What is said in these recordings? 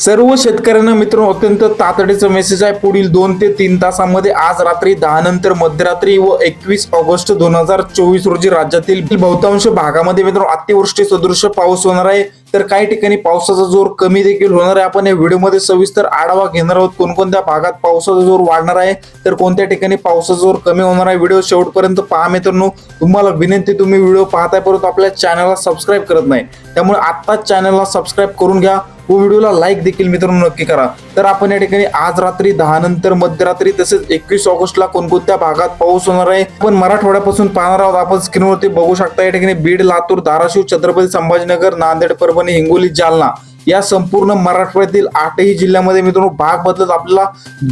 सर्व शेतकऱ्यांना मित्रांनो अत्यंत तातडीचा मेसेज आहे. पुढील दोन ते तीन तासामध्ये आज रात्री दहा नंतर मध्यरात्री व एकवीस ऑगस्ट दोन हजार चोवीस रोजी राज्यातील बहुतांश भागामध्ये मित्रांनो अतिवृष्टी सदृश पाऊस होणार आहे. तर काही ठिकाणी पावसाचा जोर कमी देखील होणार आहे. आपण या व्हिडिओमध्ये सविस्तर आढावा घेणार आहोत. कोणकोणत्या भागात पावसाचा जोर वाढणार आहे? तर कोणत्या ठिकाणी पावसाचा जोर कमी होणार आहे? व्हिडिओ शेवटपर्यंत पहा मित्रांनो. तुम्हाला विनंती तुम्ही व्हिडिओ पाहताय परंतु आपल्या चॅनलला सबस्क्राईब करत नाही. त्यामुळे आत्ताच चॅनलला सबस्क्राईब करून घ्या. व व्हिडिओला लाईक देखील मित्रांनो नक्की करा. तर आपण या ठिकाणी आज रात्री दहा नंतर मध्यरात्री तसेच एकवीस ऑगस्टला कोणकोणत्या भागात पाऊस होणार आहे आपण मराठवाड्यापासून पाहणार आहोत. आपण स्क्रीनवरती बघू शकता या ठिकाणी बीड लातूर धाराशिव छत्रपती संभाजीनगर नांदेड परभणी हिंगोली जालना. या संपूर्ण मराठवाड्यातील आठही जिल्ह्यामध्ये मित्रांनो भाग बदलत आपल्याला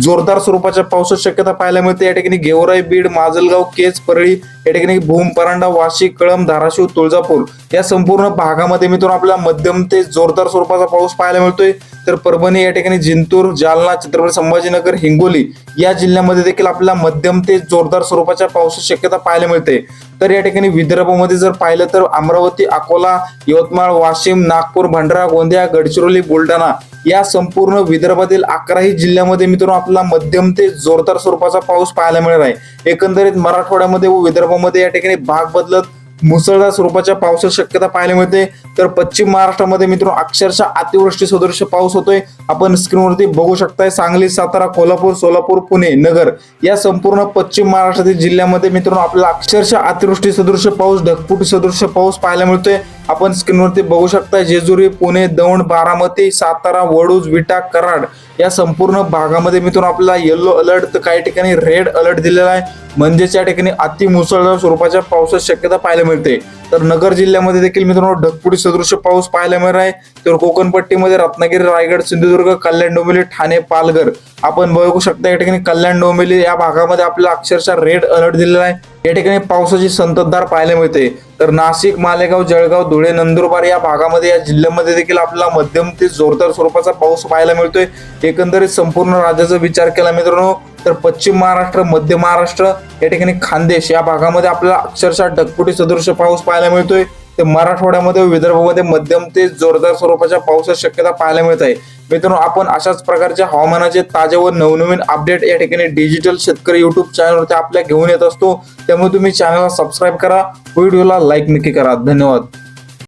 जोरदार स्वरूपाच्या पावसाची शक्यता पाहायला मिळते. या ठिकाणी गेवराई बीड माजलगाव केज परळी या ठिकाणी भूम परांडा वाशी कळम धाराशिव तुळजापूर या संपूर्ण भागामध्ये मित्रांनो आपल्याला मध्यम ते जोरदार स्वरूपाचा पाऊस पाहायला मिळतोय. तर परभणी या ठिकाणी जिंतूर जालना छत्रपती संभाजीनगर हिंगोली या जिल्ह्यामध्ये देखील आपल्याला मध्यम ते जोरदार स्वरूपाच्या पावसाची शक्यता पाहायला मिळते. तर या ठिकाणी विदर्भामध्ये जर पाहिलं तर अमरावती अकोला यवतमाळ वाशिम नागपूर भंडारा गोंदिया गडचिरोली बुलढाणा या संपूर्ण विदर्भातील अकराही जिल्ह्यामध्ये मित्रांनो आपला मध्यम ते जोरदार स्वरूपाचा पाऊस पाहायला मिळणार आहे. एकंदरीत मराठवाड्यामध्ये व विदर्भामध्ये या ठिकाणी भाग बदलत मुसळधार स्वरूपाच्या पावसाची शक्यता पाहायला मिळते. तर पश्चिम महाराष्ट्रामध्ये मित्रांनो अक्षरशः अतिवृष्टी सदृश पाऊस होतोय. आपण स्क्रीनवरती बघू शकताय सांगली सातारा कोल्हापूर सोलापूर पुणे नगर या संपूर्ण पश्चिम महाराष्ट्रातील जिल्ह्यामध्ये मित्रांनो आपल्याला अक्षरशः अतिवृष्टी सदृश पाऊस ढगफुटी सदृश पाऊस पाहायला मिळतोय. आपण स्क्रीनवरती बघू शकता जेजुरी पुणे दौंड बारामती सातारा वडूज विटा कराड या संपूर्ण भागामध्ये मित्रांनो आपल्याला येलो अलर्ट तर काही ठिकाणी रेड अलर्ट दिलेला आहे. म्हणजेच या ठिकाणी अति मुसळधार स्वरूपाच्या पावसाची शक्यता पाहायला मिळते. तर नगर जिल्ह्यामध्ये देखील मित्रांनो ढगपुडी सदृश पाऊस पाहायला मिळणार आहे. तर कोकणपट्टीमध्ये रत्नागिरी रायगड सिंधुदुर्ग कल्याण डोंबिवली ठाणे पालघर. आपण बघू शकता या ठिकाणी कल्याण डोंबिवली या भागामध्ये आपल्याला अक्षरशः रेड अलर्ट दिलेला आहे. या ठिकाणी पावसाची संततधार पाहायला मिळते. तर नाशिक मालेगाव जळगाव धुळे नंदुरबार या भागामध्ये या जिल्ह्यामध्ये देखील आपल्याला मध्यम ते जोरदार स्वरूपाचा पाऊस पाहायला मिळतोय. एकंदरीत संपूर्ण राज्याचा विचार केला मित्रांनो तर पश्चिम महाराष्ट्र मध्य महाराष्ट्र या ठिकाणी खानदेश या भागामध्ये आपल्याला अक्षरशः ढगपुटी सदृश पाऊस पाहायला मिळतोय. ते मराठवाड्यामध्ये विदर्भामध्ये मध्यम ते जोरदार स्वरूपाच्या पावसाची शक्यता पाहायला मिळत आहे. मित्रांनो आपण अशाच प्रकारच्या हवामानाचे ताजे व नवनवीन अपडेट या ठिकाणी डिजिटल शेतकरी युट्यूब चॅनलवरती आपल्या घेऊन येत असतो. त्यामुळे तुम्ही चॅनलला सबस्क्राईब करा. व्हिडिओला लाईक नक्की करा. धन्यवाद.